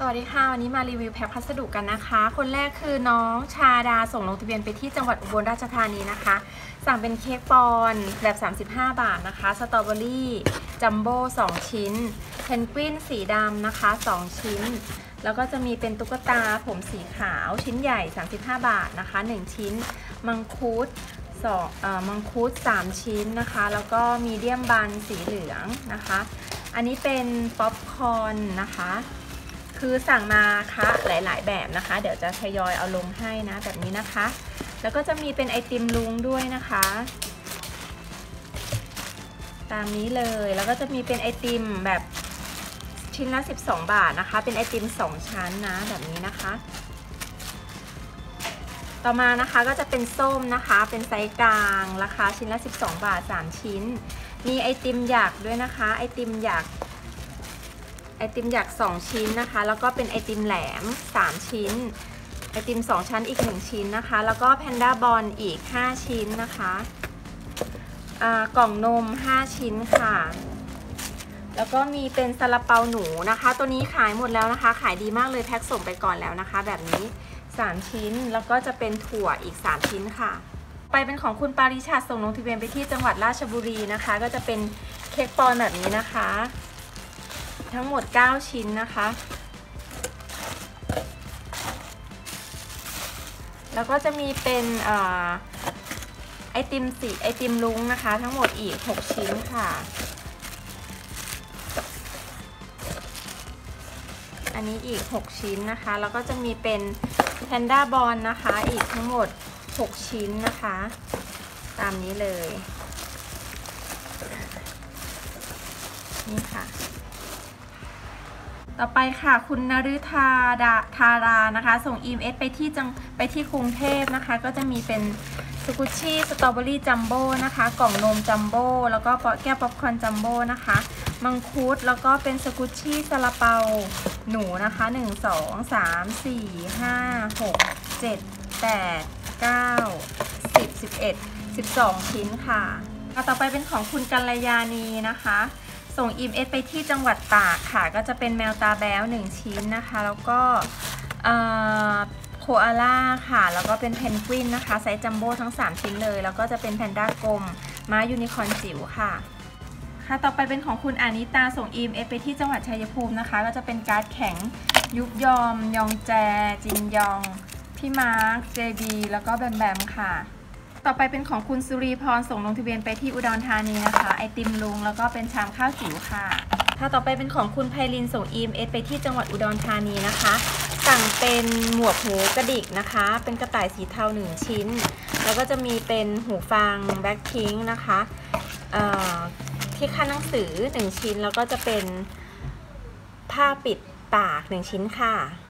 สวัสดีค่ะ วันนี้มารีวิวแพ็คพัสดุกันนะคะ คนแรกคือน้องชาดาส่งลงทะเบียนไปที่จังหวัดอุบลราชธานีนะคะ สั่งเป็นเค้กปอนแบบ 35 บาทนะคะสตรอเบอรี่จัมโบ้2ชิ้นเพนกวินสีดำนะคะ 2 ชิ้น แล้วก็จะมีเป็นตุ๊กตาผมสีขาวชิ้นใหญ่ 35 บาทนะคะ 1 ชิ้น มังคุดสองเอ่อมังคุด 3 ชิ้นนะคะ แล้วก็มีเดียมบันสีเหลืองนะคะ อันนี้เป็นป๊อปคอนนะคะ คือสั่งมาคะหลาย ๆ แบบนะคะ เดี๋ยวจะทยอยเอาลงให้นะแบบนี้นะคะ แล้วก็จะมีเป็นไอติมลุงด้วยนะคะ ตามนี้เลยแล้วก็จะมีเป็นไอติมแบบชิ้นละ 12 บาทนะคะ เป็นไอติม 2 ชั้นนะแบบนี้นะคะ ต่อมานะคะก็จะเป็นส้มนะคะ เป็นไซส์กลางราคาชิ้นละ 12 บาท 3 ชิ้น มีไอติมหยักด้วยนะคะ ไอติมหยัก ไอติมหยัก 2 ชิ้นนะคะ แล้วก็เป็นไอติมแหลม 3 ชิ้น ไอติม 2 ชั้นอีก 1 ชิ้นนะคะ แล้วก็แพนด้าบอลอีก 5 ชิ้นนะคะกล่องนม 5 ชิ้นค่ะ แล้วก็มีเป็นซาลาเปาหนูนะคะ ตัวนี้ขายหมดแล้วนะคะ ขายดีมากเลยแพ็คส่งไปก่อนแล้วนะคะ แบบนี้ 3 ชิ้นแล้วก็จะเป็นถั่วอีก 3 ชิ้นค่ะ ไปเป็นของคุณปาริชาส่งลงทะเบียนไปที่จังหวัดราชบุรีนะคะ ก็จะเป็นเค้กปอนแบบนี้นะคะ ทั้งหมด 9 ชิ้นนะคะ แล้วก็จะมีเป็นไอติมสีไอติมลุงนะคะ ทั้งหมดอีก 6 ชิ้นค่ะ อันนี้อีก 6 ชิ้นนะคะ แล้วก็จะมีเป็นแพนด้าบอลนะคะ อีกทั้งหมด 6 ชิ้นนะคะ ตามนี้เลย นี่ค่ะ ต่อไปค่ะคุณนฤธาดาธารานะคะ ส่ง EMS ไปที่จังไปที่กรุงเทพนะคะ ก็จะมีเป็นสกุชชี่สตรอเบอรี่จัมโบ้นะคะ กล่องนมจัมโบ้แล้วก็แก้วป๊อปคอร์นจัมโบ้นะคะมังคุดแล้วก็เป็นสกุชชี่ซาลาเปาหนูนะคะ 1 2 3 4 5 6 7 8 9 10 11 12 ชิ้นค่ะต่อไปเป็นของคุณกัลยาณีนะคะ ส่ง EMS ไปที่จังหวัดตากค่ะ ก็จะเป็นแมวตาแบ้ว 1 ชิ้นนะคะ แล้วก็โคอาล่าค่ะ แล้วก็เป็นเพนกวินนะคะ ไซส์จัมโบ้ทั้ง 3 ชิ้นเลย แล้วก็จะเป็นแพนด้ากลม ม้ายูนิคอร์นจิ๋วค่ะ ค่ะ ต่อไปเป็นของคุณอานิตาส่ง EMS ไปที่จังหวัดชัยภูมินะคะ ก็จะเป็นการ์ดแข็งยุบยอม ยองแจ จินยอง พี่มาร์คเจบีแล้วก็แบมแบมค่ะ ต่อไปเป็นของคุณสุรีพรส่งลงทะเบียนไปที่อุดรธานีนะคะ ไอติมลุงแล้วก็เป็นชามข้าวจิ๋วค่ะถ้าต่อไปเป็นของคุณไพลินส่ง EMS ไปที่จังหวัดอุดรธานีนะคะ สั่งเป็นหมวกหูกระดิกนะคะ เป็นกระต่ายสีเทาหนึ่งชิ้น แล้วก็จะมีเป็นหูฟังแบ็คพิงนะคะที่ค่าหนังสือ 1 ชิ้น แล้วก็จะเป็นผ้าปิดปาก 1 ชิ้นค่ะ